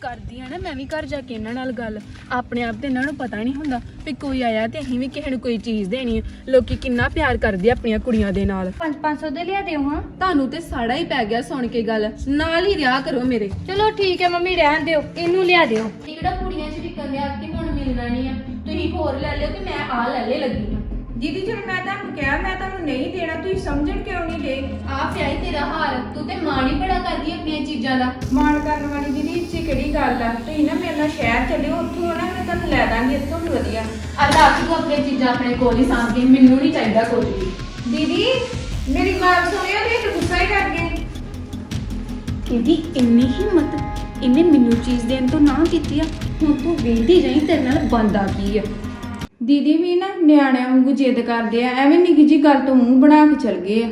ਕਰਦੀ ਆ ਨਾ ਮੈਂ ਵੀ ਘਰ ਜਾ ਕੇ ਇਹਨਾਂ ਨਾਲ ਗੱਲ ਆਪਣੇ ਆਪ ਤੇ ਇਹਨਾਂ ਨੂੰ ਪਤਾ ਨਹੀਂ ਹੁੰਦਾ ਵੀ ਕੋਈ ਆਇਆ ਤੇ ਅਸੀਂ ਵੀ ਕਿਸੇ ਨੂੰ ਕੋਈ ਚੀਜ਼ ਦੇਣੀ ਆ। ਲੋਕੀ ਕਿੰਨਾ ਪਿਆਰ ਕਰਦੇ ਆ ਆਪਣੀਆਂ ਕੁੜੀਆਂ ਦੇ ਨਾਲ। 5-500 ਦੇ ਲਿਆ ਦਿਓ ਹਾਂ। ਤੁਹਾਨੂੰ ਤੇ ਸਾੜਾ ਹੀ ਪੈ ਗਿਆ ਸੁਣ ਕੇ ਗੱਲ। ਨਾਲ ਹੀ ਰਿਹਾ ਕਰੋ ਮੇਰੇ। ਚਲੋ ਠੀਕ ਹੈ ਮੰਮੀ ਰਹਿਣ ਦਿਓ। ਇਹਨੂੰ ਲਿਆ ਦਿਓ। ਜਿਹੜਾ ਕੁੜੀਆਂ 'ਚ ਵਿਕਣ ਦੇ ਕਿ ਹੁਣ ਮਿਲਣਾ ਨਹੀਂ ਆ। ਤੁਸੀਂ ਹੋਰ ਲੈ ਲਿਓ ਤੇ ਮੈਂ ਆ ਲੈ ਲੈ ਲੱਗੀ। ਦੀਦੀ ਜਦ ਮੈਂ ਤੁਹਾਨੂੰ ਕਿਹਾ ਮੈਂ ਤੁਹਾਨੂੰ ਨਹੀਂ ਦੇਣਾ ਤੁਸੀਂ ਸਮਝਣ ਕਿਉਂ ਨਹੀਂ ਦੇ? ਆ ਪਿਆਈ ਤੇਰਾ ਹਾਰ ਤੂੰ ਤੇ ਮਾਣ ਹੀ ਬੜਾ ਕਰਦੀ ਆਪਣੀਆਂ ਚੀਜ਼ਾਂ ਦਾ। ਮਾਣ ਕਰਨ ਵਾਲੀ ਦੀਦੀ ਇੱਥੇ ਕਿਹੜੀ ਗੱਲ ਆ? ਤੁਸੀਂ ਨਾ ਮੇਰੇ ਨਾਲ ਸ਼ਹਿਰ ਚੱਲਿਓ ਉੱਥੋਂ ਨਾ ਮੈਂ ਤੁਹਾਨੂੰ ਲੈ ਦਾਂਗੀ ਇੱਥੋਂ ਵੀ ਵਧੀਆ। ਆ ਰੱਖ ਤੂੰ ਆਪਣੀਆਂ ਚੀਜ਼ਾਂ ਆਪਣੇ ਕੋਲ ਹੀ ਸਾਂਭ ਕੇ ਮੈਨੂੰ ਨਹੀਂ ਚਾਹੀਦਾ ਕੁਝ ਵੀ। ਦੀਦੀ ਮੇਰੀ ਗੱਲ ਸੁਣਿਓ ਤੇ ਗੁੱਸਾ ਹੀ ਕਰ ਗਏ ਇਹਦੀ ਇੰਨੀ ਹਿੰਮਤ ਇਹਨੇ ਮੈਨੂੰ ਚੀਜ਼ ਦੇਣ ਤੋਂ ਨਾ ਕੀਤੀ ਆ ਹੁਣ ਤੂੰ ਵੇਖਦੀ ਜਾਈਂ ਤੇਰੇ ਨਾਲ ਬੰਦਾ ਕੀ ਆ। ਦੀਦੀ ਵੀ ਨਾ ਨਿਆਣਿਆਂ ਵਾਂਗੂ ਜਿੱਦ ਕਰਦੇ ਆ ਐਵੇਂ ਨਿੱਕੀ ਜੀ ਗੱਲ ਤੋਂ ਮੂੰਹ ਬਣਾ ਕੇ ਚਲ ਗਏ ਆ।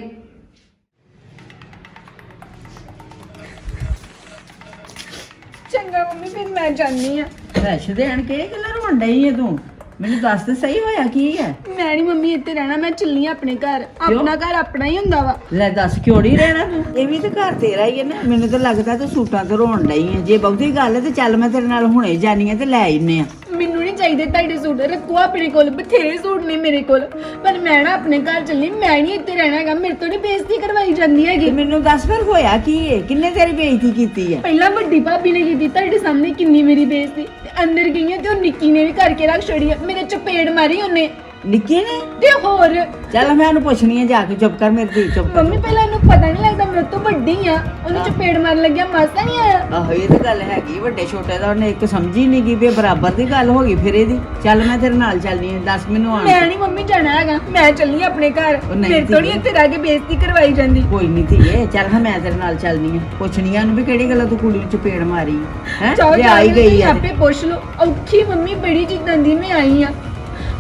ਚੰਗਾ ਮੰਮੀ ਫਿਰ ਮੈਂ ਜਾਣੀ ਆ ਰਸ਼ ਦੇਣ ਕਿਹੜੇ ਗੱਲਾਂ ਰੋਣ ਡਈ ਏ ਤੂੰ? ਮੈਨੂੰ ਦੱਸ ਤੇ ਸਹੀ ਹੋਇਆ ਕੀ ਹੈ? ਮੈਂ ਨਹੀਂ ਮੰਮੀ ਇੱਥੇ ਰਹਿਣਾ ਮੈਂ ਚੱਲੀ ਆਂ ਆਪਣੇ ਘਰ। ਆਪਣਾ ਘਰ ਆਪਣਾ ਹੀ ਹੁੰਦਾ ਵਾ। ਲੈ ਦੱਸ ਕਿਉਂ ਨਹੀਂ ਰਹਿਣਾ ਤੂੰ? ਇਹ ਵੀ ਤਾਂ ਘਰ ਤੇਰਾ ਹੀ ਹੈ ਨਾ। ਮੈਨੂੰ ਤਾਂ ਲੱਗਦਾ ਤੂੰ ਸੂਟਾਂ ਤੇ ਰੋਣ ਡਈ ਹੈ। ਜੇ ਬਹੁਤੀ ਗੱਲ ਹੈ ਤੇ ਚੱਲ ਮੈਂ ਤੇਰੇ ਨਾਲ ਹੁਣੇ ਜਾਨੀ ਆ ਤੇ ਲੈ ਆਈਨੇ ਆ ਮੈਨੂੰ ਨਹੀਂ ਚਾਹੀਦੇ ਤੁਹਾਡੇ ਸੂਟ। ਰੱਖੋ ਆਪਣੇ ਕੋਲ। ਬਥੇਰੇ ਸੂਟ ਨੇ ਮੇਰੇ ਕੋਲ। ਪਰ ਮੈਂ ਨਾ ਆਪਣੇ ਘਰ ਚੱਲੀ। ਮੈਂ ਨਹੀਂ ਇੱਥੇ ਰਹਿਣਾ ਹੈਗਾ। ਮੇਰੇ ਤੋਂ ਨਹੀਂ ਬੇਇੱਜ਼ਤੀ ਕਰਵਾਈ ਜਾਂਦੀ ਤੇ ਹੈਗੀ ਮੈਨੂੰ ਦੱਸ ਫਿਰ ਹੋਇਆ ਕੀ ਏ ਕਿੰਨੇ ਤੇਰੀ ਬੇਇੱਜ਼ਤੀ ਕੀਤੀ ਹੈ? ਪਹਿਲਾਂ ਵੱਡੀ ਭਾਬੀ ਨੇ ਕੀਤੀ। ਤੁਹਾਡੇ ਸਾਹਮਣੇ ਕਿੰਨੀ ਮੇਰੀ ਬੇਇੱਜ਼ਤੀ। ਤੇ ਅੰਦਰ ਗਈਆਂ ਤੇ ਉਹ ਨਿੱਕੀ ਨੇ ਵੀ ਕਰਕੇ ਰੱਖ ਛੜੀ ਆ। ਮੇਰੇ ਚਪੇੜ ਮਾਰੀ ਉਹਨੇ। ਨਿੱਕੀ ਨੇ ਤੇ ਹੋਰ? ਚੱਲ ਮੈਂ ਉਹਨੂੰ ਪੁੱਛਣੀ ਆ ਜਾ ਕੇ ਚੁੱਪ ਕਰ ਮੇਰੀ ਧੀ ਚੁੱਪ ਕਰ ਮੰਮੀ ਪਹਿਲਾਂ ਇਹਨੂੰ ਪਤਾ ਨਹੀਂ ਲੱਗਦਾ ਮੇਰੇ ਤੋਂ ਵੱਡੀ ਆ। ਉਹਨੇ ਚਪੇੜ ਮਾਰਨ ਲੱਗਿਆ ਮਾਸਾ ਨਹੀਂ ਆਇਆ? ਆਹੋ ਇਹ ਤਾਂ ਗੱਲ ਹੈਗੀ ਵੱਡੇ ਛੋਟੇ ਦਾ ਉਹਨੇ ਇੱਕ ਸਮਝੀ ਨਹੀਂ ਗਈ ਵੀ ਬਰਾਬਰ ਦੀ ਗੱਲ ਹੋ ਗਈ ਫਿਰ ਇਹਦੀ। ਚੱਲ ਮੈਂ ਤੇਰੇ ਨਾਲ ਚੱਲਨੀ ਆ ਦੱਸ ਮੈਨੂੰ ਆਣ ਮੈਂ ਨਹੀਂ ਮੰਮੀ ਜਾਣਾ ਹੈਗਾ ਮੈਂ ਚੱਲੀ ਆਂ ਆਪਣੇ ਘਰ। ਉਹ ਨਹੀਂ ਮੇਰੇ ਤੋਂ ਨਹੀਂ ਧੀਏ। ਇੱਥੇ ਰਹਿ ਕੇ ਬੇਇੱਜ਼ਤੀ ਕਰਵਾਈ ਜਾਂਦੀ। ਕੋਈ ਨਹੀਂ ਧੀਏ ਚੱਲ ਹਾਂ ਮੈਂ ਤੇਰੇ ਨਾਲ ਚੱਲਨੀ ਆ। ਪੁੱਛਣੀ ਆ ਉਹਨੂੰ ਵੀ ਕਿਹੜੀ ਗੱਲੋਂ ਤੂੰ ਕੁੜੀ ਨੂੰ ਚਪੇੜ ਮਾਰੀ ਹੈ? ਜੇ ਆਈ ਗਈ ਆ। ਆਪੇ ਪੁੱਛ ਲਓ। ਔਖੀ ਮੰਮੀ ਬੜੀ ਜਿੱਦਾਂ ਦੀ ਮੈਂ ਆਈ ਆ।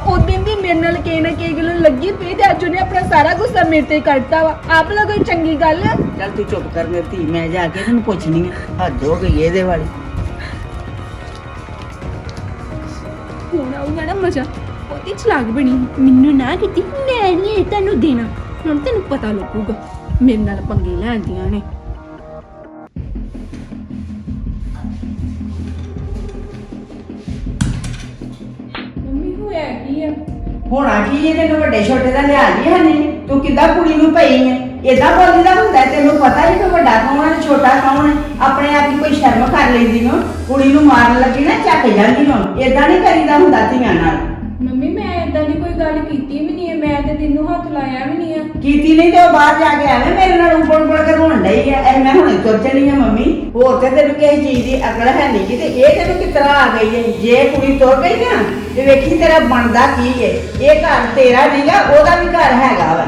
ਉਹ ਦਿਨ ਦੀ ਮੇਰੇ ਨਾਲ ਕਿਸੇ ਨਾ ਕਿਸੇ ਗੱਲੋਂ ਲੱਗੀ ਪਈ ਤੇ ਅੱਜ ਉਹਨੇ ਆਪਣਾ ਸਾਰਾ ਗੁੱਸਾ ਮੇਰੇ ਤੇ ਕੱਢਤਾ ਵਾ। ਆਪ ਲਾ ਕੋਈ ਚੰਗੀ ਗੱਲ ਚੱਲ ਤੂੰ ਚੁੱਪ ਕਰ ਮੇਰੀ ਧੀ ਮੈਂ ਜਾ ਕੇ ਤੈਨੂੰ ਪੁੱਛਣੀ ਆ। ਹੱਦ ਹੋ ਗਈ ਇਹਦੇ ਵਾਲੀ। ਹੁਣ ਆਊਗਾ ਨਾ ਮਜ਼ਾ। ਉਹਦੀ ਚਲਾਕ ਬਣੀ ਮੈਨੂੰ ਨਾ ਕੀਤੀ ਮੈਂ ਨਹੀਂ ਇਹ ਤੈਨੂੰ ਦੇਣਾ। ਹੁਣ ਤੈਨੂੰ ਪਤਾ ਲੱਗੂਗਾ। ਮੇਰੇ ਨਾਲ ਪੰਗੇ ਲੈਂਦੀਆਂ ਨੇ। ਹੋਣਾ ਕੀ ਇਹ ਤੈਨੂੰ ਵੱਡੇ ਛੋਟੇ ਦਾ ਲਿਹਾਜ਼ ਹੀ ਹੈ ਨਹੀਂ? ਤੂੰ ਕਿੱਦਾਂ ਕੁੜੀ ਨੂੰ ਪਈ ਹੈ ਏਦਾਂ ਬੋਲੀਦਾ ਹੁੰਦਾ ਹੈ, ਤੈਨੂੰ ਪਤਾ ਹੀ ਕਿ ਵੱਡਾ ਕੌਣ ਹੈ ਛੋਟਾ ਕੌਣ ਹੈ ਆਪਣੇ ਆਪ ਹੀ ਕੋਈ ਸ਼ਰਮ ਕਰ ਲੈਂਦੀ ਨੂੰ ਕੁੜੀ ਨੂੰ ਮਾਰਨ ਲੱਗੀ ਨਾ ਚੱਕ ਜਾਂਦੀ ਨੂੰ। ਏਦਾਂ ਨਹੀਂ ਕਰੀਦਾ ਹੁੰਦਾ ਧੀਆਂ ਨਾਲ। ਗੱਲ ਕੀਤੀ ਵੀ ਨਹੀਂ ਹੈ, ਮੈਂ ਤੇ ਤੈਨੂੰ ਹੱਥ ਲਾਇਆ ਵੀ ਨਹੀਂ ਆ। ਕੀਤੀ ਨਹੀਂ ਤੇ ਉਹ ਬਾਹਰ ਜਾ ਕੇ ਐਵੇਂ ਮੇਰੇ ਨਾਲ ਉੱਪਰ ਉੱਪਰ ਕੇ ਰੋਣ ਡਈ ਆ। ਐ ਮੈਂ ਹੁਣੇ ਤੁਰ ਚਲੀ ਆ ਮੰਮੀ। ਹੋਰ ਤੇ ਤੈਨੂੰ ਕਿਸੇ ਚੀਜ਼ ਦੀ ਅਕਲ ਹੈ ਨਹੀਂ ਕਿ ਤੇ ਇਹ ਤੈਨੂੰ ਕਿਸ ਤਰ੍ਹਾਂ ਆ ਗਈ ਹੈ ਜੇ ਕੁੜੀ ਤੁਰ ਗਈ ਨਾ, ਤੇ ਵੇਖੀ ਤੇਰਾ ਬਣਦਾ ਕੀ ਹੈ ਇਹ ਘਰ ਤੇਰਾ ਨਹੀਂਗਾ ਉਹਦਾ ਵੀ ਘਰ ਹੈਗਾ ਵਾ।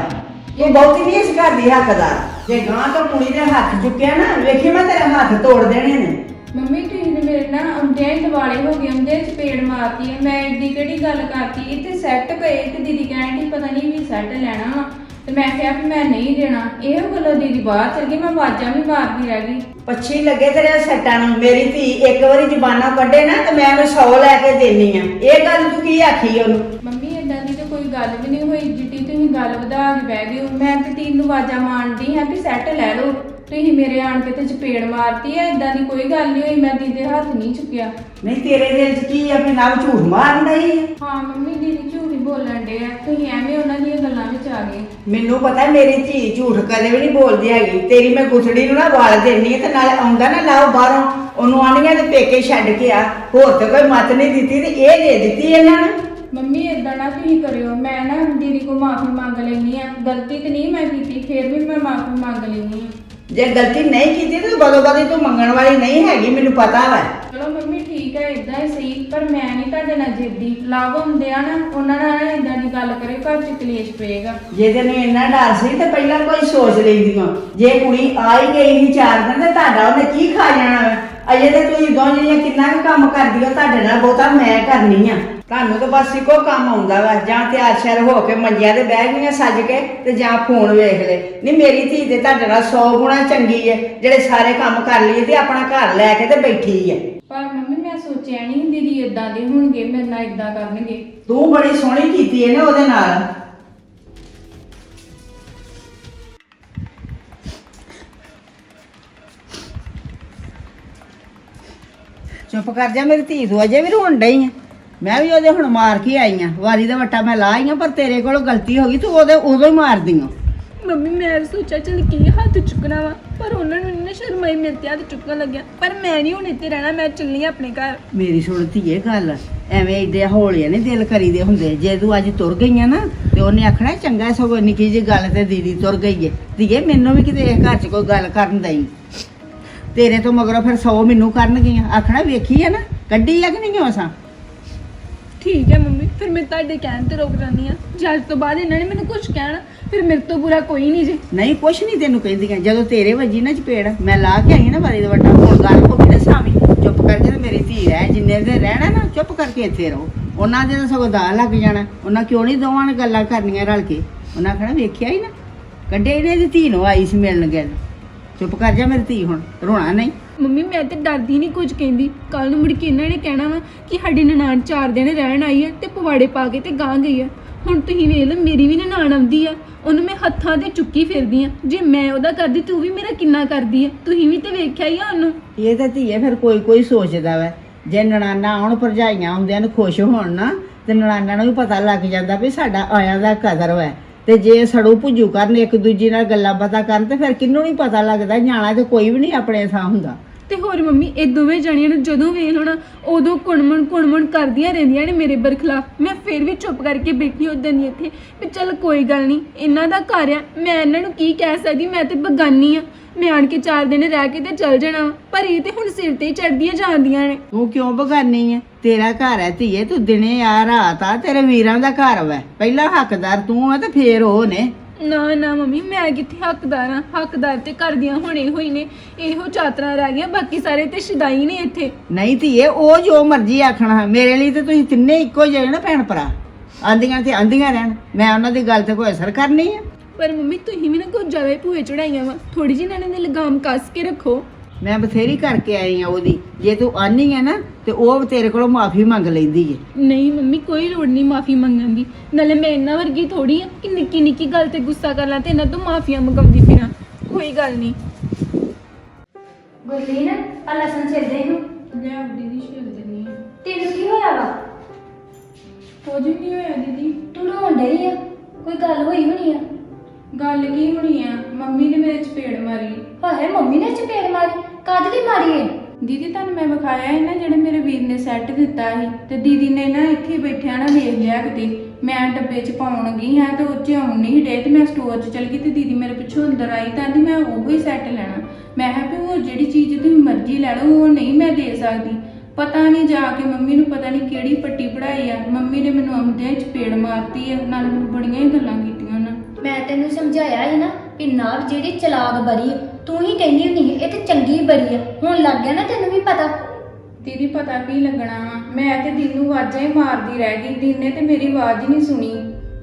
ਇਹ ਬਹੁਤੀ ਨਹੀਂ ਇਸ ਘਰ ਦੀ ਹੱਕਦਾਰ। ਜੇ ਗਾਂ ਤੋਂ ਕੁੜੀ ਦੇ ਹੱਥ ਚੁੱਕਿਆ ਨਾ, ਵੇਖੀ ਮੈਂ ਤੇਰੇ ਹੱਥ ਤੋੜ ਦੇਣੇ ਨੇ। ਮੰਮੀ ਤੁਸੀਂ ਤੇ ਮੇਰੇ ਨਾਲ ਆਉਂਦਿਆਂ ਹੀ ਦਿਵਾਲੇ ਹੋ ਗਏ ਆਉਂਦੇ ਚਪੇੜ ਮਾਰਤੀ ਹੈ ਮੈਂ ਏਡੀ ਕਿਹੜੀ ਗੱਲ ਕਰਤੀ? ਇੱਥੇ ਸੈੱਟ ਪਏ ਤੇ ਦੀਦੀ ਕਹਿੰਦੀ ਪਤਾ ਨਹੀਂ ਵੀ ਸੈੱਟ ਲੈਣਾ ਵਾ। ਤੇ ਮੈਂ ਕਿਹਾ ਵੀ ਮੈਂ ਨਹੀਂ ਦੇਣਾ। ਇਹੋ ਗੱਲੋਂ ਦੀਦੀ ਬਾਹਰ ਚਲ ਗਈ ਮੈਂ ਆਵਾਜ਼ਾਂ ਵੀ ਮਾਰਦੀ ਰਹਿ ਗਈ। ਪੱਛੀ ਲੱਗੇ ਤੇਰੇ ਸੱਟਾਂ ਨੂੰ ਮੇਰੀ ਧੀ ਇੱਕ ਵਾਰੀ ਜ਼ਬਾਨਾਂ ਕੱਢੇ ਨਾ ਤੇ ਮੈਂ ਉਹਨੂੰ 100 ਲੈ ਕੇ ਦੇਣੀ ਆ। ਇਹ ਗੱਲ ਤੂੰ ਕੀ ਆਖੀ ਉਹਨੂੰ? ਮੰਮੀ ਏਦਾਂ ਦੀ ਤਾਂ ਕੋਈ ਗੱਲ ਵੀ ਨਹੀਂ ਹੋਈ। ਜਿੱਟੀ ਤੁਸੀਂ ਗੱਲ ਵਧਾ ਕੇ ਬਹਿ ਗਏ ਹੋ ਮੈਂ ਤੇ ਤੀਨ ਨੂੰ ਆਵਾਜ਼ਾਂ ਮਾਰਦੀ ਹਾਂ ਕਿ ਸੈੱਟ ਲੈ ਲਓ। ਤੁਸੀਂ ਮੇਰੇ ਆਣ ਕੇ ਤੇ ਚਪੇੜ ਮਾਰਤੀ ਹੈ ਏਦਾਂ ਦੀ ਕੋਈ ਗੱਲ ਨਹੀਂ ਹੋਈ ਮੈਂ ਦੀਦੀ ਹੱਥ ਨਹੀਂ ਚੁੱਕਿਆ। ਨਹੀਂ ਤੇਰੇ ਦਿਲ 'ਚ ਕੀ ਆ ਵੀ ਨਾਲ ਝੂਠ ਮਾਰਨ ਡਈ ਆ? ਹਾਂ ਮੰਮੀ ਦੀਦੀ ਝੂਠ ਹੀ ਬੋਲਣ ਡੇ ਆ ਤੁਸੀਂ ਐਵੇਂ ਉਹਨਾਂ ਦੀਆਂ ਗੱਲਾਂ ਵਿੱਚ ਆ ਗਏ। ਮੈਨੂੰ ਪਤਾ ਮੇਰੀ ਧੀ ਝੂਠ ਕਦੇ ਵੀ ਨਹੀਂ ਬੋਲਦੀ ਹੈਗੀ ਤੇਰੀ ਮੈਂ ਗੁੱਥੜੀ ਨੂੰ ਨਾ ਵਾਲ ਦੇਣੀ ਤੇ ਨਾਲੇ ਆਉਂਦਾ ਨਾ ਲਾਓ ਬਾਹਰੋਂ ਉਹਨੂੰ ਆਣੀਆਂ ਤੇ ਪੇਕੇ ਛੱਡ ਕੇ ਆ ਹੋਰ ਤੇ ਕੋਈ ਮਤ ਨਹੀਂ ਦਿੱਤੀ ਤੇ ਇਹ ਦੇ ਦਿੱਤੀ ਇਹਨਾਂ ਨੇ। ਮੰਮੀ ਏਦਾਂ ਨਾ ਤੁਸੀਂ ਕਰਿਓ ਮੈਂ ਨਾ ਦੀਦੀ ਕੋ ਮਾਫੀ ਮੰਗ ਲੈਣੀ ਆ ਗਲਤੀ ਤੇ ਨਹੀਂ ਮੈਂ ਕੀਤੀ ਫਿਰ ਵੀ ਮੈਂ ਮਾਫੀ ਮੰਗ ਲੈਣੀ ਆ। ਜੇ ਗਲਤੀ ਨਹੀਂ ਕੀਤੀ ਤੇ ਬਦੋ ਬਦੀ ਤੂੰ ਮੰਗਣ ਵਾਲੀ ਨਹੀਂ ਹੈਗੀ ਮੈਨੂੰ ਪਤਾ ਵਾ। ਚਲੋ ਮੰਮੀ ਠੀਕ ਹੈ ਇਦਾਂ ਹੀ ਸਹੀ ਪਰ ਮੈਂ ਨਹੀਂ ਤੁਹਾਡੇ ਨਾਲ ਜਿੱਦੀ। ਲਾਭ ਹੁੰਦੇ ਆ ਨਾ ਉਹਨਾਂ ਨਾਲ ਇਦਾਂ ਦੀ ਗੱਲ ਕਰੇ ਘਰ ਚ ਕਲੇਸ਼ ਪਏਗਾ। ਜੇ ਤੈਨੂੰ ਇੰਨਾ ਡਰ ਸੀ ਤੇ ਪਹਿਲਾਂ ਕੋਈ ਸੋਚ ਲੈਂਦੀ ਹੋ ਜੇ ਕੁੜੀ ਆ ਹੀ ਗਈ ਨਹੀਂ ਚਾਰ ਦਿਨ ਤੇ ਤੁਹਾਡਾ ਉਹਨੇ ਕੀ ਖਾ ਜਾਣਾ ਵਾ? ਅਜੇ ਤੇ ਤੁਸੀਂ ਦੋਹਾਂ ਜਿਹੜੀਆਂ ਕਿੰਨਾ ਕੁ ਕੰਮ ਕਰਦੀ ਹੋ ਤੁਹਾਡੇ ਨਾਲ ਬਹੁਤਾ ਮੈਂ ਕਰਨੀ ਆ। ਤੁਹਾਨੂੰ ਤਾਂ ਬਸ ਇੱਕੋ ਕੰਮ ਆਉਂਦਾ ਵਾ ਜਾਂ ਤਿਆਰ ਸ਼ਿਆਰ ਹੋ ਕੇ ਮੰਜਿਆਂ ਤੇ ਬਹਿ ਗਈਆਂ ਸੱਜ ਕੇ ਤੇ ਜਾਂ ਫੋਨ ਵੇਖ ਲੈ। ਨਹੀਂ ਮੇਰੀ ਧੀ ਤੇ ਤੁਹਾਡੇ ਨਾਲ 100 ਗੁਣਾ ਚੰਗੀ ਹੈ ਜਿਹੜੇ ਸਾਰੇ ਕੰਮ ਕਰ ਲਈਏ ਤੇ ਆਪਣਾ ਘਰ ਲੈ ਕੇ ਤੇ ਬੈਠੀ ਹੈ ਪਰ ਮੰਮੀ ਮੈਂ ਸੋਚਿਆ ਨਹੀਂ ਦੀਦੀ ਇਦਾਂ ਦੇ ਹੋਣਗੇ ਮੇਰੇ ਨਾਲ ਇਦਾਂ ਕਰਨਗੇ। ਤੂੰ ਬੜੀ ਸੋਹਣੀ ਕੀਤੀ ਹੈ ਨਾ ਉਹਦੇ ਨਾਲ। ਚੁੱਪ ਕਰ ਜਾ ਮੇਰੀ ਧੀ ਤੂੰ ਅਜੇ ਵੀ ਰੋਣ ਡਈ ਆ ਮੈਂ ਵੀ ਉਹਦੇ ਹੁਣ ਮਾਰ ਕੇ ਆਈ ਆ। ਵਾਰੀ ਦਾ ਵੱਟਾ ਮੈਂ ਲਾ ਆਈ ਆ ਪਰ ਤੇਰੇ ਕੋਲੋਂ ਗਲਤੀ ਹੋ ਗਈ ਤੂੰ ਉਹਦੇ ਉਦੋਂ ਹੀ ਮਾਰਦੀ ਆ ਮੰਮੀ ਮੈਂ ਸੋਚਿਆ ਚਲ ਕੀ ਹੱਥ ਚੁੱਕਣਾ ਵਾ ਪਰ ਉਹਨਾਂ ਨੂੰ ਇੰਨਾ ਸ਼ਰਮਾਈ ਮੇਰੇ ਤੇ ਹੱਥ ਚੁੱਕਣ ਲੱਗਿਆ। ਪਰ ਮੈਂ ਨਹੀਂ ਹੁਣ ਇੱਥੇ ਰਹਿਣਾ ਮੈਂ ਚੱਲਣੀ ਆਂ ਆਪਣੇ ਘਰ। ਮੇਰੀ ਸੁਣ ਧੀਏ ਗੱਲ ਐਵੇਂ ਏਡੇ ਹੌਲੇ ਨਹੀਂ ਦਿਲ ਕਰੀਦੇ ਹੁੰਦੇ। ਜੇ ਤੂੰ ਅੱਜ ਤੁਰ ਗਈਆਂ ਨਾ ਤੇ ਉਹਨੇ ਆਖਣਾ ਚੰਗਾ ਸਗੋਂ ਨਿੱਕੀ ਜਿਹੀ ਗੱਲ ਤੇ ਦੀਦੀ ਤੁਰ ਗਈ ਏ। ਧੀਏ ਮੈਨੂੰ ਵੀ ਕਿਤੇ ਇਸ ਘਰ 'ਚ ਕੋਈ ਗੱਲ ਕਰਨ ਦਈ ਤੇਰੇ ਤੋਂ ਮਗਰੋਂ ਫਿਰ ਸੌ ਮੈਨੂੰ ਕਰਨਗੀਆਂ। ਆਖਣਾ ਵੇਖੀ ਆ ਨਾ ਕੱਢੀ ਆ ਕਿ ਨਹੀਂ ਹੋਸਾਂ ਠੀਕ ਹੈ ਮੰਮੀ, ਫਿਰ ਮੈਂ ਤੁਹਾਡੇ ਕਹਿਣ ਤੇ ਰੋਕ ਜਾਂਦੀ ਆ ਜੇ ਅੱਜ ਤੋਂ ਬਾਅਦ ਇਹਨਾਂ ਨੇ ਮੈਨੂੰ ਕੁਝ ਕਹਿਣਾ, ਫਿਰ ਮੇਰੇ ਤੋਂ ਬੁਰਾ ਕੋਈ ਨਹੀਂ ਜੀ। ਨਹੀਂ, ਕੁਛ ਨਹੀਂ ਤੈਨੂੰ ਕਹਿੰਦੀਆਂ। ਜਦੋਂ ਤੇਰੇ ਵੱਜੀ ਨਾ ਚਪੇੜ, ਮੈਂ ਲਾ ਕੇ ਆਈ ਨਾ ਬਾਰੀ ਦਾ ਵੱਟਾ ਹੁਣ ਗੱਲ ਹੋ ਗਈ ਨਾ ਚੁੱਪ ਕਰਕੇ ਤੇ ਮੇਰੀ ਧੀ ਰਹਿ, ਜਿੰਨੇ ਦੇ ਰਹਿਣਾ ਨਾ, ਚੁੱਪ ਕਰਕੇ ਇੱਥੇ ਰਹੋ। ਉਹਨਾਂ ਦੇ ਤਾਂ ਸਗੋਂ ਦਾ ਲੱਗ ਜਾਣਾ। ਉਹਨਾਂ ਕਿਉਂ ਨਹੀਂ ਦੋਵਾਂ ਨੇ ਗੱਲਾਂ ਕਰਨੀਆਂ ਰਲ ਕੇ? ਉਹਨਾਂ ਕਹਣਾ ਵੇਖਿਆ ਹੀ ਨਾ। ਕੱਢੇ ਇਹਨੇ ਦੀ ਧੀ ਨੂੰ, ਆਈ ਸੀ ਮਿਲਣ ਗੱਲ ਚੁੱਪ ਕਰ ਜਾ ਮੇਰੀ ਧੀ ਹੁਣ, ਰੋਣਾ ਨਹੀਂ। ਮੰਮੀ, ਮੈਂ ਤੇ ਡਰਦੀ ਨਹੀਂ ਕੁਝ ਕਹਿੰਦੀ। ਕੱਲ ਨੂੰ ਮੁੜ ਕੇ ਇਹਨਾਂ ਨੇ ਕਹਿਣਾ ਵਾ ਕਿ ਸਾਡੀ ਨਨਾਣ ਚਾਰ ਦਿਨ ਰਹਿਣ ਆਈ ਹੈ ਤੇ ਪਵਾੜੇ ਪਾ ਕੇ ਤੇ ਗਾਂ ਗਈ ਹੈ। ਹੁਣ ਤੁਸੀਂ ਵੇਖ ਲਓ, ਮੇਰੀ ਵੀ ਨਨਾਣ ਆਉਂਦੀ ਆ, ਉਹਨੂੰ ਮੈਂ ਹੱਥਾਂ ਤੇ ਚੁੱਕੀ ਫਿਰਦੀ ਆ ਜੇ ਮੈਂ ਉਹਦਾ ਕਰਦੀ, ਤੂੰ ਵੀ ਮੇਰਾ ਕਿੰਨਾ ਕਰਦੀ ਆ ਤੁਸੀਂ ਵੀ ਤੇ ਵੇਖਿਆ ਹੀ ਆ ਉਹਨੂੰ। ਇਹ ਤਾਂ ਧੀਏ ਫਿਰ ਕੋਈ ਕੋਈ ਸੋਚਦਾ ਵੈ। ਜੇ ਨਣਾਨਾ ਆਉਣ, ਭਰਜਾਈਆਂ ਹੁੰਦਿਆਂ ਨੇ ਖੁਸ਼ ਹੋਣ ਨਾ, ਤੇ ਨਣਾਨਾ ਨੂੰ ਵੀ ਪਤਾ ਲੱਗ ਜਾਂਦਾ ਵੀ ਸਾਡਾ ਆਇਆਂ ਦਾ ਕਦਰ ਵੈ। ਤੇ ਜੇ ਸੜੂ ਭੁੱਜੂ ਕਰਨ, ਇੱਕ ਦੂਜੀ ਨਾਲ ਗੱਲਾਂ ਬਾਤਾਂ ਕਰਨ, ਤੇ ਫਿਰ ਕਿੰਨੂੰ ਨਹੀਂ ਪਤਾ ਲੱਗਦਾ? ਨਿਆਣਾ ਤੇ ਕੋਈ ਵੀ ਨਹੀਂ ਆਪਣੇ ਥਾਂ ਹੁੰਦਾ। ਤੇ ਹੋਰ ਮੰਮੀ, ਇਹ ਦੋਵੇਂ ਜਣੀਆਂ ਨੂੰ ਜਦੋਂ ਵੇਖ ਲਣਾ ਉਦੋਂ ਕੁਣਮਣ ਕੁਣਮਣ ਕਰਦੀਆਂ ਰਹਿੰਦੀਆਂ ਨੇ ਮੇਰੇ ਬਰਖਲਾਫ। ਮੈਂ ਫਿਰ ਵੀ ਚੁੱਪ ਕਰਕੇ ਬੈਠੀ ਉਦੋਂ ਦੀ ਇੱਥੇ, ਵੀ ਚੱਲ ਕੋਈ ਗੱਲ ਨਹੀਂ, ਇਹਨਾਂ ਦਾ ਘਰ ਆ, ਮੈਂ ਇਹਨਾਂ ਨੂੰ ਕੀ ਕਹਿ ਸਕਦੀ, ਮੈਂ ਤੇ ਬਗਾਨੀ ਆ। ਮੈਂ ਆਣ ਕੇ ਚਾਰ ਦਿਨ ਰਹਿ ਕੇ ਤੇ ਚੱਲ ਜਾਣਾ ਵਾ। ਪਰ ਇਹ ਤੇ ਹੁਣ ਸਿਰ ਤੇ ਹੀ ਚੜਦੀਆਂ ਜਾਂਦੀਆਂ ਨੇ। ਤੂੰ ਕਿਉਂ ਬਗਾਨੀ ਹੈ ਤੇਰਾ ਘਰ ਹੈ ਧੀਏ, ਤੂੰ ਦਿਨੇ ਆ, ਰਾਤ ਆ, ਤੇਰੇ ਵੀਰਾਂ ਦਾ ਘਰ ਵੈ। ਪਹਿਲਾ ਹੱਕਦਾਰ ਤੂੰ ਆ ਤੇ ਫੇਰ ਉਹ ਨੇ। ਨਾ ਨਾ ਮੰਮੀ ਮੈਂ ਕਿੱਥੇ ਹੱਕਦਾਰ ਆ ਹੱਕਦਾਰ ਤੇ ਕਰਦੀਆਂ ਹੁਣੇ ਹੋਈ ਨੇ। ਇਹੋ ਚਾਤਰਾ ਰਹਿ ਗਈਆਂ ਬਾਕੀ ਸਾਰੇ ਤੇ ਸ਼ਿਦਾਈ ਨੇ ਇੱਥੇ। ਨਹੀਂ ਧੀਏ ਉਹ ਜੋ ਮਰਜ਼ੀ ਆਖਣਾ ਮੇਰੇ ਲਈ ਤੇ ਤੁਸੀਂ ਤਿੰਨੇ ਇੱਕੋ ਜਿਹੇ ਨਾ ਭੈਣ ਭਰਾ। ਆਂਦੀਆਂ ਤੇ ਆਂਦੀਆਂ ਰਹਿਣ। ਮੈਂ ਉਹਨਾਂ ਦੀ ਗੱਲ ਤੇ ਕੋਈ ਅਸਰ ਕਰਨੀ ਹੈ ਪਰ ਮੰਮੀ ਤੁਸੀਂ ਵੀ ਨਾ ਕੁਝ ਜ਼ਿਆਦਾ ਹੀ ਭੂਏ ਚੜਾਈਆਂ ਵਾ। ਥੋੜੀ ਜਿਹੀ ਇਹਨਾਂ ਨੇ ਲਗਾਮ ਕੱਸ ਕੇ ਰੱਖੋ। ਮੈਂ ਬਥੇਰੀ ਕਰਕੇ ਆਈ ਆ ਉਹਦੀ। ਜੇ ਤੂੰ ਆਨੀ ਹੈ ਨਾ ਤੇ ਉਹ ਤੇਰੇ ਕੋਲੋਂ ਮਾਫੀ ਮੰਗ ਲੈਂਦੀ ਏ। ਨਹੀਂ ਮੰਮੀ ਕੋਈ ਲੋੜ ਨਹੀਂ ਮਾਫੀ ਮੰਗਣ ਦੀ ਨਾਲੇ ਮੈਂ ਇਹਨਾਂ ਵਰਗੀ ਥੋੜੀ ਆ ਕਿ ਨਿੱਕੀ ਨਿੱਕੀ ਗੱਲ ਤੇ ਗੁੱਸਾ ਕਰ ਲਾਂ ਤੇ ਇਹਨਾਂ ਤੋਂ ਮਾਫੀਆਂ ਮੰਗਾਉਂਦੀ ਫਿਰਾਂ। ਕੋਈ ਗੱਲ ਨਹੀਂ। ਗੁਰਲੀਨ ਆ ਲਸਣ ਛਿਲਦੇ ਨੂੰ ਲੈ ਦੀਦੀ ਛਿਲ ਦਿੰਨੀ ਆ। ਤੈਨੂੰ ਕੀ ਹੋਇਆ ਵਾ? ਕੁਝ ਨਹੀਂ ਹੋਇਆ ਦੀਦੀ। ਤੂੰ ਰੋਣ ਡਈ ਆ? ਕੋਈ ਗੱਲ ਹੋਈ ਹੋਣੀ ਆ? ਗੱਲ ਕੀ ਹੋਣੀ ਆ? ਮੰਮੀ ਨੇ ਮੇਰੇ ਚਪੇੜ ਮਾਰੀ। ਹਾਏ ਮੰਮੀ ਨੇ ਚਪੇੜ ਮਾਰੀ? ਕਦ ਦੀ ਮਾਰੀ ਏ? ਦੀਦੀ, ਤੁਹਾਨੂੰ ਮੈਂ ਵਿਖਾਇਆ ਹੈ ਨਾ, ਜਿਹੜੇ ਮੇਰੇ ਵੀਰ ਨੇ ਸੈੱਟ ਦਿੱਤਾ ਸੀ। ਤੇ ਦੀਦੀ ਨੇ ਨਾ ਇੱਥੇ ਬੈਠਿਆ ਨਾ ਵੇਖ ਲਿਆ ਕਿਤੇ ਮੈਂ ਡੱਬੇ 'ਚ ਪਾਉਣ ਗਈ ਹਾਂ ਤੇ ਉਹ ਆਉਣ ਨਹੀਂ ਡੇ ਤੇ ਮੈਂ ਸਟੋਰ 'ਚ ਚਲ ਗਈ ਤੇ ਦੀਦੀ ਮੇਰੇ ਪਿੱਛੋਂ ਅੰਦਰ ਆਈ ਤਾਂ ਕਹਿੰਦੀ ਮੈਂ ਉਹੋ ਹੀ ਸੈੱਟ ਲੈਣਾ। ਮੈਂ ਕਿਹਾ ਵੀ ਉਹ ਜਿਹੜੀ ਚੀਜ਼ ਤੁਸੀਂ ਮਰਜ਼ੀ ਲੈ ਲਓ, ਉਹ ਨਹੀਂ ਮੈਂ ਦੇ ਸਕਦੀ। ਪਤਾ ਨਹੀਂ ਜਾ ਕੇ ਮੰਮੀ ਨੂੰ ਪਤਾ ਨਹੀਂ ਕਿਹੜੀ ਪੱਟੀ ਪੜਾਈ ਆ। ਮੰਮੀ ਨੇ ਮੈਨੂੰ ਆਉਂਦਿਆਂ ਹੀ ਚਪੇੜ ਮਾਰਤੀ ਆ, ਨਾਲ ਮੈਨੂੰ ਬੜੀਆਂ ਹੀ ਗੱਲਾਂ ਕੀਤੀਆਂ। ਮੈਂ ਤੈਨੂੰ ਸਮਝਾਇਆ ਸੀ ਨਾ ਕਿ ਨਾਬ ਜਿਹੜੀ ਚਲਾਕ ਬਰੀ ਤੂੰ ਹੀ ਕਹਿੰਦੀ ਹੁੰਦੀ ਸੀ, ਇਹ ਤੇ ਚੰਗੀ ਬਰੀ ਆ ਹੁਣ ਲੱਗ ਗਿਆ ਨਾ ਤੈਨੂੰ ਵੀ ਪਤਾ। ਦੀਦੀ ਪਤਾ ਕੀ ਲੱਗਣਾ ਵਾ ਮੈਂ ਤੇ ਦਿਨ ਨੂੰ ਆਵਾਜ਼ਾਂ ਹੀ ਮਾਰਦੀ ਰਹਿ ਗਈ ਦਿਨ ਨੇ ਤੇ ਮੇਰੀ ਆਵਾਜ਼ ਹੀ ਨਹੀਂ ਸੁਣੀ।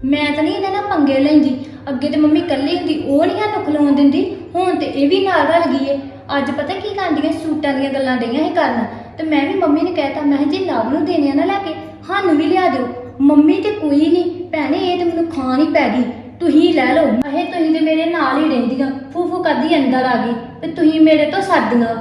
ਮੈਂ ਤਾਂ ਨਹੀਂ ਇਹਦੇ ਨਾਲ ਪੰਗੇ ਲੈਂਦੀ ਅੱਗੇ ਤੇ ਮੰਮੀ ਇਕੱਲੀ ਹੁੰਦੀ ਉਹ ਨਹੀਂ ਸਾਨੂੰ ਖਲੋਣ ਦਿੰਦੀ ਹੁਣ ਤੇ ਇਹ ਵੀ ਨਾਲ ਰਲ ਗਈ ਏ। ਅੱਜ ਪਤਾ ਕੀ ਕਰਦੀਆਂ ਸੂਟਾਂ ਦੀਆਂ ਗੱਲਾਂ ਡਈਆਂ ਸੀ ਕਰਨ ਤੇ ਮੈਂ ਵੀ ਮੰਮੀ ਨੇ ਕਹਿਤਾ ਮੈਂ ਕਿਹਾ ਜੇ ਨਵ ਨੂੰ ਦੇਣੇ ਆ ਨਾ ਲੈ ਕੇ ਸਾਨੂੰ ਵੀ ਲਿਆ ਦਿਓ। ਮੰਮੀ ਤੇ ਕੋਈ ਨਹੀਂ ਭੈਣੇ ਇਹ ਤੇ ਮੈਨੂੰ ਖਾਣ ਹੀ ਪੈ ਗਈ। ਤੁਸੀਂ ਲੈ ਲਓ। ਅਹੇ ਤੁਸੀਂ ਤੇ ਮੇਰੇ ਨਾਲ ਹੀ ਰਹਿੰਦੀਆਂ। ਫੂਫੂ ਕਰਦੀ ਅੰਦਰ ਆ ਗਈ ਤੇ ਤੁਸੀਂ ਮੇਰੇ ਤੋਂ ਸੱਦੀਆਂ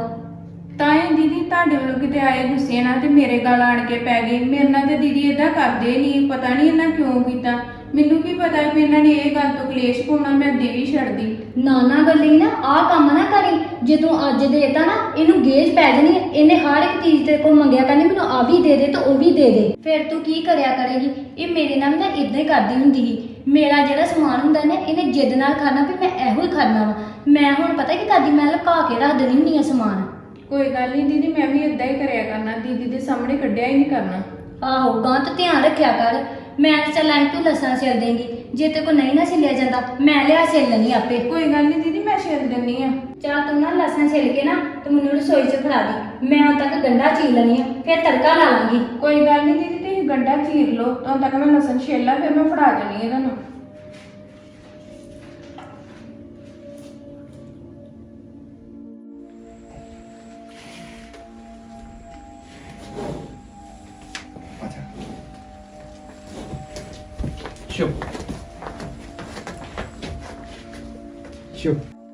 ਤਾਂ ਇਹ ਦੀਦੀ ਤੁਹਾਡੇ ਵੱਲੋਂ ਕਿਤੇ ਆਏ ਗੁੱਸੇ ਨਾਲ ਤੇ ਮੇਰੇ ਗਲ ਆਣ ਕੇ ਪੈ ਗਏ। ਮੇਰੇ ਨਾਲ ਤੇ ਦੀਦੀ ਇਦਾਂ ਕਰਦੇ ਨਹੀਂ। ਪਤਾ ਨਹੀਂ ਇਹਨਾਂ ਕਿਉਂ ਕੀਤਾ। ਮੈਨੂੰ ਕੀ ਪਤਾ ਵੀ ਇਹਨਾਂ ਨੇ ਇਹ ਗੱਲ ਤੋਂ ਕਲੇਸ਼ ਪਾਉਣਾ ਮੈਂ ਦੇ ਵੀ ਛੱਡਦੀ। ਨਾ ਨਾ ਗੱਲੀ ਨਾ ਆਹ ਕੰਮ ਨਾ ਕਰੀ। ਜੇ ਤੂੰ ਅੱਜ ਦੇਤਾ ਨਾ ਇਹਨੂੰ ਗੇਜ ਪੈ ਜਾਣੀ ਹੈ। ਇਹਨੇ ਹਰ ਇੱਕ ਚੀਜ਼ ਤੇ ਕੋ ਮੰਗਿਆ ਕਰਨੀ ਮੈਨੂੰ ਆ ਵੀ ਦੇ ਦੇ ਤੇ ਉਹ ਵੀ ਦੇ ਦੇ। ਫਿਰ ਤੂੰ ਕੀ ਕਰਿਆ ਕਰੇਗੀ? ਇਹ ਮੇਰੇ ਨਾਲ ਨਾ ਇਦਾਂ ਹੀ ਕਰਦੀ ਹੁੰਦੀ ਸੀ। ਮੇਰਾ ਜਿਹੜਾ ਸਮਾਨ ਹੁੰਦਾ ਨਾ ਇਹਨੇ ਜਿੱਦ ਨਾਲ ਖਾਣਾ ਵੀ ਮੈਂ ਇਹੋ ਹੀ ਖਾਣਾ ਵਾ। ਮੈਂ ਹੁਣ ਪਤਾ ਕੀ ਕਰਦੀ ਮੈਂ ਲੁਕਾ ਕੇ ਰੱਖ ਦਿੰਦੀ ਹੁੰਦੀ ਆ ਸਮਾਨ। ਕੋਈ ਗੱਲ ਨਹੀਂ ਦੀਦੀ ਮੈਂ ਵੀ ਇਦਾਂ ਹੀ ਕਰਿਆ ਕਰਨਾ। ਦੀਦੀ ਦੇ ਸਾਹਮਣੇ ਕੱਢਿਆ ਹੀ ਨਹੀਂ ਕਰਨਾ। ਆਹੋ ਗਾਂ ਤੇ ਧਿਆਨ ਰੱਖਿਆ ਕਰ। ਮੈਂ ਤਾਂ ਚੱਲ ਆਈ ਤੂੰ ਲਸਾਂ ਸਿਲ ਦੇਂਗੀ। ਜੇ ਤੇ ਕੋ ਨਹੀਂ ਨਾ ਸਿਲਿਆ ਜਾਂਦਾ ਮੈਂ ਲਿਆ ਸਿਲ ਲੈਣੀ ਆਪੇ। ਕੋਈ ਗੱਲ ਨਹੀਂ ਦੀਦੀ ਮੈਂ ਛੇੜ ਦਿੰਨੀ ਆ। ਚਾਹ ਤੂੰ ਨਾ ਲਸਣ ਛਿਲ ਕੇ ਨਾ ਤੇ ਮੈਨੂੰ ਰਸੋਈ 'ਚ ਫੜਾ ਦੀ। ਮੈਂ ਉਦੋਂ ਤੱਕ ਗੰਢਾ ਚੀਰ ਲੈਣੀ ਆ ਫਿਰ ਤੜਕਾ ਲਾ ਲਾਂਗੀ। ਕੋਈ ਗੱਲ ਨਹੀਂ ਦੀਦੀ ਤੁਸੀਂ ਗੰਡਾ ਚੀਰ ਲਓ, ਤਾਂ ਤੱਕ ਮੈਂ ਲਸਣ ਛੇਲਾ, ਫਿਰ ਮੈਂ ਫੜਾ ਜਾਣੀ ਹੈ ਤੁਹਾਨੂੰ। 맞아.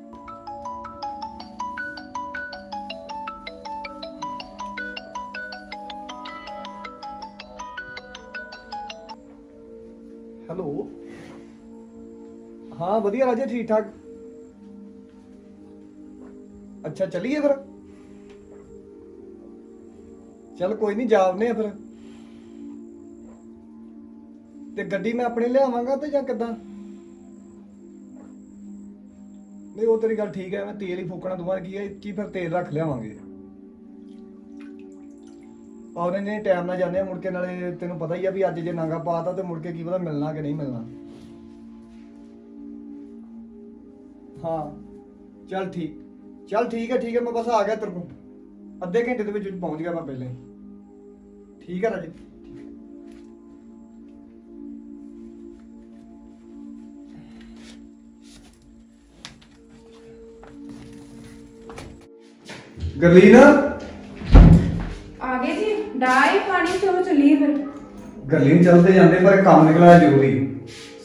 ਵਧੀਆ ਰਾਜੇ ਠੀਕ ਠਾਕ ਅੱਛਾ, ਚੱਲੀਏ ਫਿਰ? ਚੱਲ ਕੋਈ ਨਹੀਂ ਜਾਵਨੇ ਆ ਫਿਰ। ਤੇ ਗੱਡੀ ਮੈਂ ਆਪਣੇ ਲਿਆਵਾਂਗਾ ਤੇ ਜਾਂ ਕਿੱਦਾਂ? ਨਹੀਂ, ਉਹ ਤੇਰੀ ਗੱਲ ਠੀਕ ਹੈ, ਮੈਂ ਤੇਲ ਹੀ ਫੂਕਣਾ ਦੁਬਾਰਾ ਕੀ ਹੈ, ਕੀ ਫਿਰ ਤੇਲ ਰੱਖ ਲਿਆਵਾਂਗੇ। ਆਉਣੇ ਨੇ ਟਾਈਮ ਨਾਲ ਜਾਂਦੇ ਆ, ਮੁੜ ਕੇ ਨਾਲੇ ਤੈਨੂੰ ਪਤਾ ਹੀ ਆ ਵੀ ਅੱਜ ਜੇ ਨਾਗਾ ਪਾਤਾ ਤੇ ਮੁੜ ਕੇ ਕੀ ਪਤਾ ਮਿਲਣਾ ਕਿ ਨਹੀਂ ਮਿਲਣਾ। ਹਾਂ। ਚੱਲ ਠੀਕ। ਚੱਲ ਠੀਕ ਹੈ ਠੀਕ ਹੈ ਮੈਂ ਬਸ ਆ ਗਿਆ ਤੇਰੇ ਕੋਲ। ਅੱਧੇ ਘੰਟੇ ਦੇ ਵਿੱਚ ਵਿੱਚ ਪਹੁੰਚ ਗਿਆ ਮੈਂ ਪਹਿਲਾਂ ਹੀ। ਠੀਕ ਹੈ ਰਾਜੇ। ਗਰਲੀਨ? ਆ ਗਏ ਜੀ। ਡਾਈ ਪਾਣੀ ਚਲੋ ਚੱਲੀਏ ਫਿਰ। ਗਰਲੀਨ ਚੱਲਦੇ ਜਾਂਦੇ ਪਰ ਕੰਮ ਨਿਕਲਿਆ ਜ਼ਰੂਰੀ।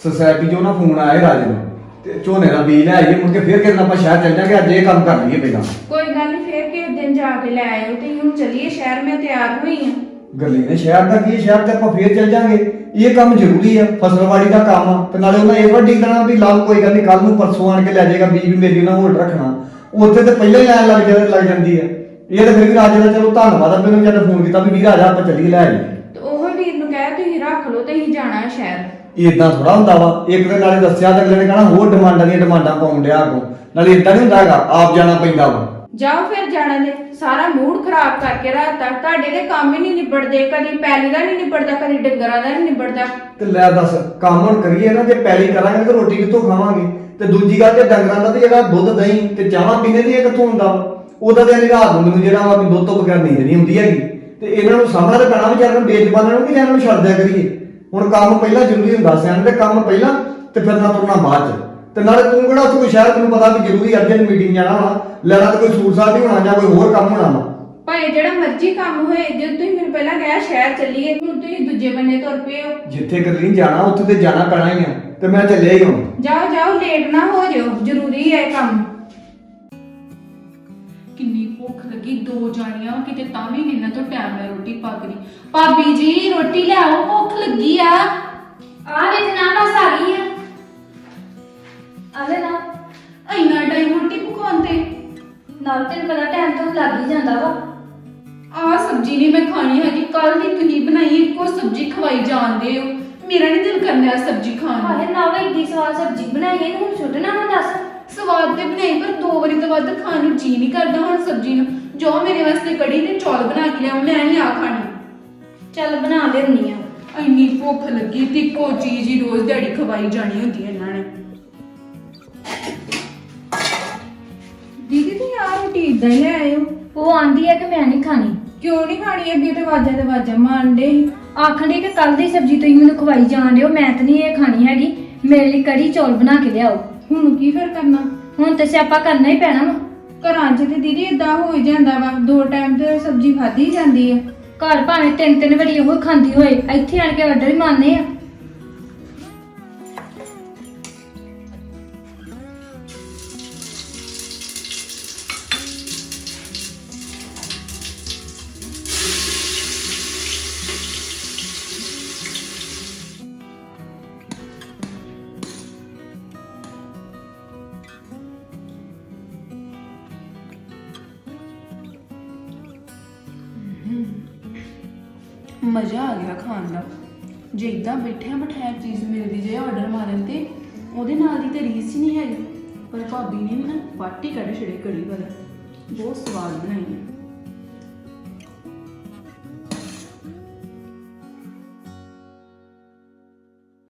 ਸੋਸਾਇਟੀ ਚੋਂ ਨਾ ਫੋਨ ਆਇਆ ਰਾਜੇ ਨੂੰ। ਤੇ ਝੋਨੇ ਦਾ ਬੀਜ ਲੈ ਆਈਏ ਮੁੜ ਕੇ ਫਿਰ ਕਿਤੇ ਆਪਾਂ ਸ਼ਹਿਰ ਚੱਲ ਜਾਾਂਗੇ ਅੱਜ ਇਹ ਕੰਮ ਕਰ ਲਈਏ ਪਹਿਲਾਂ। ਕੋਈ ਗੱਲ ਨਹੀਂ ਫੇਰ ਕਿਸੇ ਦਿਨ ਜਾ ਕੇ ਲੈ ਆਇਓ ਤੇ ਹੁਣ ਚੱਲੀਏ ਸ਼ਹਿਰ ਮੈਂ ਤਿਆਰ ਹੋਈ ਆ ਗਰਲੀਨ ਸ਼ਹਿਰ ਦਾ ਕੀ? ਸ਼ਹਿਰ ਤੇ ਆਪਾਂ ਫੇਰ ਚੱਲ ਜਾਾਂਗੇ। ਇਹ ਕੰਮ ਜ਼ਰੂਰੀ ਆ ਫਸਲਵਾੜੀ ਦਾ ਕੰਮ ਆ ਤੇ ਨਾਲੇ ਉਹਨਾਂ ਇਹ ਵੱਡੀ ਕਰਾਂ ਵੀ ਲਾਲ ਕੋਈ ਗੱਲ ਨਹੀਂ ਕੱਲ ਨੂੰ ਪਰਸੋਂ ਆਣ ਕੇ ਲੈ ਜਾਏਗਾ ਬੀਜ ਵੀ ਮੇਰੀ ਨਾਲ ਹੋਲਡ ਰੱਖਣਾ। ਉੱਥੇ ਤੇ ਪਹਿਲਾਂ ਹੀ ਲੈਣ ਲੱਗ ਜਾ ਲੱਗ ਜਾਂਦੀ ਆ। ਇਹ ਤਾਂ ਫਿਰ ਵੀ ਰਾਜੇ ਦਾ ਚਲੋ ਧੰਨਵਾਦ ਆ ਮੈਨੂੰ ਜਦ ਫੋਨ ਕੀਤਾ ਵੀ ਵੀਰ ਆ ਜਾ ਆਪਾਂ ਚੱਲੀਏ ਲੈ ਆਈਏ ਤੇ ਉਹ ਵੀਰ ਨੂੰ ਕਹਿ ਤੁਸੀਂ ਰੱਖ ਲਓ ਤੇ ਅਸੀਂ ਜਾਣਾ ਹੈ ਸ਼ਹਿਰ ਇਦਾਂ ਥੋੜਾ ਹੁੰਦਾ ਵਾ। ਇੱਕ ਦੇ ਨਾਲੇ ਦੱਸਿਆ ਤਾਂ ਅਗਲੇ ਨੇ ਕਹਣਾ ਹੋਰ ਡਿਮਾਂਡਾਂ ਦੀਆਂ ਡਿਮਾਂਡਾਂ ਪਾਉਣ ਡਿਆ ਕੋ ਨਾਲੇ ਇਦਾਂ ਨਹੀਂ ਹੁੰਦਾ ਹੈਗਾ ਆਪ ਜਾਣਾ ਪੈਂਦਾ ਵਾ। ਜਾਓ ਫਿਰ ਜਾਣਾ ਦੇ ਸਾਰਾ ਮੂਡ ਖਰਾਬ ਕਰਕੇ ਰਾਤਾ ਤੁਹਾਡੇ ਦੇ ਕੰਮ ਹੀ ਨਹੀਂ ਨਿਬੜਦੇ। ਕਦੀ ਪੈਲੀ ਦਾ ਨਹੀਂ ਨਿਬੜਦਾ ਕਦੀ ਡੰਗਰਾਂ ਦਾ ਨਹੀਂ ਨਿਬੜਦਾ। ਤੇ ਲੈ ਦੱਸ ਕੰਮ ਹੁਣ ਕਰੀਏ ਨਾ। ਜੇ ਪੈਲੀ ਕਰਾਂਗੇ ਤਾਂ ਰੋਟੀ ਕਿੱਥੋਂ ਖਾਵਾਂਗੇ? ਤੇ ਦੂਜੀ ਗੱਲ ਤੇ ਡੰਗਰਾਂ ਦਾ ਤੇ ਜਿਹੜਾ ਦੁੱਧ ਦਹੀਂ ਤੇ ਚਾਹਾਂ ਪੀਣੇ ਦੀ ਇਹ ਕਿੱਥੋਂ ਹੁੰਦਾ ਵਾ? ਉਹਦਾ ਤੇ ਅਲੀ ਰਾਤ ਨੂੰ ਮੈਨੂੰ ਜਿਹੜਾ ਵਾ ਵੀ ਦੁੱਧ ਤੋਂ ਬਗੈਰ ਨੀਂਦ ਨਹੀਂ ਹੁੰਦੀ ਹੈਗੀ। ਤੇ ਇਹਨਾਂ ਨੂੰ ਸਾਹਮਣਾ ਤੇ ਪੈਣਾ ਵੀ ਚੱਲ ਬੇਜ਼ਬਾਨਾਂ ਨੂੰ ਕਿ ਇਹਨਾਂ ਨੂੰ ਛੱਡ ਦਿਆ ਕਰੀਏ। ਹੁਣ ਕੰਮ ਪਹਿਲਾਂ ਜ਼ਰੂਰੀ ਹੁੰਦਾ ਸਿਆਣ ਤੇ ਕੰਮ ਪਹਿਲਾਂ ਤੇ ਫਿਰ ਨਾ ਤੁਰਨਾ ਬਾਅਦ ਚ। ਤੇ ਨਾਲੇ ਤੂੰ ਕਿਹੜਾ ਕੋਈ ਸ਼ਹਿਰ ਤੈਨੂੰ ਪਤਾ ਵੀ ਜ਼ਰੂਰੀ ਅਰਜੈਂਟ ਮੀਟਿੰਗ ਜਾਣਾ ਵਾ। ਲੈਣਾ ਤਾਂ ਕੋਈ ਸੂਟ ਸਾਟ ਹੀ ਹੋਣਾ ਜਾਂ ਕੋਈ ਹੋਰ ਕੰਮ ਹੋਣਾ ਵਾ। ਭਾਵੇਂ ਜਿਹੜਾ ਮਰਜ਼ੀ ਕੰਮ ਹੋਏ ਜੇ ਤੁਸੀਂ ਮੈਨੂੰ ਪਹਿਲਾਂ ਕਿਹਾ ਸ਼ਹਿਰ ਚੱਲੀਏ ਹੁਣ ਤੁਸੀਂ ਦੂਜੇ ਬੰਨੇ ਤੁਰ ਪਏ ਹੋ। ਜਿੱਥੇ ਗਰਲੀਨ ਜਾਣਾ ਉੱਥੇ ਤੇ ਜਾਣਾ ਪੈਣਾ ਹੀ ਆ ਤੇ ਮੈਂ ਚੱਲਿਆ ਹੀ ਹੁਣ ਜਾਓ ਜਾਓ ਲੇਟ ਨਾ ਹੋ ਜਾਓ ਜ਼ਰੂਰੀ ਹੈ ਇਹ ਕੰਮ। ਕਿੰਨੀ ਭੁੱਖ ਲੱਗੀ ਦੋ ਜਾਣੀਆਂ ਕਿਤੇ ਤਾਂ ਵੀ ਨੀ ਇਹਨਾਂ ਤੋਂ ਟਾਈਮ ਨਾਲ ਰੋਟੀ ਪੱਕਦੀ। ਭਾਬੀ ਜੀ ਰੋਟੀ ਲਿਆਓ। ਜਾਂਦਾ ਵਾ। ਆਹ ਸਬਜ਼ੀ ਨਹੀਂ ਮੈਂ ਖਾਣੀ ਹੈਗੀ ਕੱਲ ਦੀ ਤੁਸੀਂ ਬਣਾਈ ਇੱਕੋ ਸਬਜ਼ੀ ਖਵਾਈ ਜਾਂਦੇ ਹੋ। ਮੇਰਾ ਨਹੀਂ ਦਿਲ ਕਰਦਾ ਇਹ ਸਬਜ਼ੀ ਖਾਣ ਨੂੰ। ਹਾਲੇ ਨਾ ਵੇ ਏਡੀ ਸਵਾਦ ਸਬਜ਼ੀ ਬਣਾਈ ਹੈ ਹੁਣ ਸੁੱਟਣਾ ਵਾ ਦੱਸ। ਸਵਾਦ ਤੇ ਬਣਾਈ ਪਰ ਦੋ ਵਾਰੀ ਤੋਂ ਵੱਧ ਖਾਣ ਨੂੰ ਜੀ ਨਹੀਂ ਕਰਦਾ ਹੁਣ ਸਬਜ਼ੀ ਨੂੰ। ਜੋ ਮੇਰੇ ਵਾਸਤੇ ਕੜੀ ਤੇ ਚੌਲ ਬਣਾ ਕੇ ਲਿਆਓ ਮੈਂ ਨਹੀਂ ਆ ਖਾਣੀ। ਚੱਲ ਬਣਾ ਲਿਆਉਣੀ ਆ ਇੰਨੀ ਭੁੱਖ ਲੱਗੀ ਤੇ ਇੱਕੋ ਚੀਜ਼ ਹੀ ਰੋਜ਼ ਦਿਹਾੜੀ ਖਵਾਈ ਜਾਣੀ ਹੁੰਦੀ ਹੈ ਇਹਨਾਂ ਨੇ। ਦੀਦੀ ਤੁਸੀਂ ਆ ਰੋਟੀ ਇਦਾਂ ਹੀ ਲੈ ਆਇਓ। ਉਹ ਆਂਦੀ ਹੈ ਕਿ ਮੈਂ ਨਹੀਂ ਖਾਣੀ। ਕਿਉਂ ਨਹੀਂ ਖਾਣੀ? ਅੱਗੇ ਤੇ ਵਾਜਾਂ ਤੇ ਵਾਜਾਂ ਮਾਰਦੇ ਆਖਣ ਕਿ ਕੱਲ ਦੀ ਸਬਜ਼ੀ ਤੁਸੀਂ ਮੈਨੂੰ ਖਵਾਈ ਜਾਣ ਦਿਓ ਮੈਂ ਤਾਂ ਨਹੀਂ ਇਹ ਖਾਣੀ ਹੈਗੀ। ਮੇਰੇ ਲਈ ਕੜੀ ਚੌਲ ਬਣਾ ਕੇ ਲਿਆਓ। ਹੁਣ ਕੀ ਫਿਰ ਕਰਨਾ? ਹੁਣ ਤੇ ਸਿਆਪਾ ਕਰਨਾ ਹੀ ਪੈਣਾ ਵਾ। ਘਰਾਂ 'ਚ ਤੇ ਦੀਦੀ ਇਦਾਂ ਹੋ ਹੀ ਜਾਂਦਾ ਵਾ। ਦੋ ਟਾਈਮ ਤੇ ਸਬਜ਼ੀ ਖਾਧੀ ਜਾਂਦੀ ਹੈ ਘਰ ਭਾਵੇਂ ਤਿੰਨ ਤਿੰਨ ਵਾਰੀ ਉਹ ਖਾਂਦੀ ਹੋਏ ਇੱਥੇ ਆਣ ਕੇ ਆਰਡਰ ਹੀ ਮੰਨਦੇ ਆ। ਮਜ਼ਾ ਆ ਗਿਆ ਖਾਣ ਦਾ। ਜੇ ਇਦਾਂ ਬੈਠਿਆਂ ਬਿਠਾਇਆ ਚੀਜ਼ ਮਿਲਦੀ ਜੇ ਆਰਡਰ ਮਾਰਨ ਤੇ, ਉਹਦੇ ਨਾਲ ਦੀ ਤਾਂ ਰੀਸ ਹੀ ਨਹੀਂ ਹੈਗੀ। ਪਰ ਭਾਬੀ ਨੇ ਵੀ ਨਾ ਪਾਰਟੀ ਕੱਢ ਛੜੇ ਕੜੀ ਵਾਲਾ। ਬਹੁਤ ਸਵਾਦ ਬਣਾਈ। ਹੈ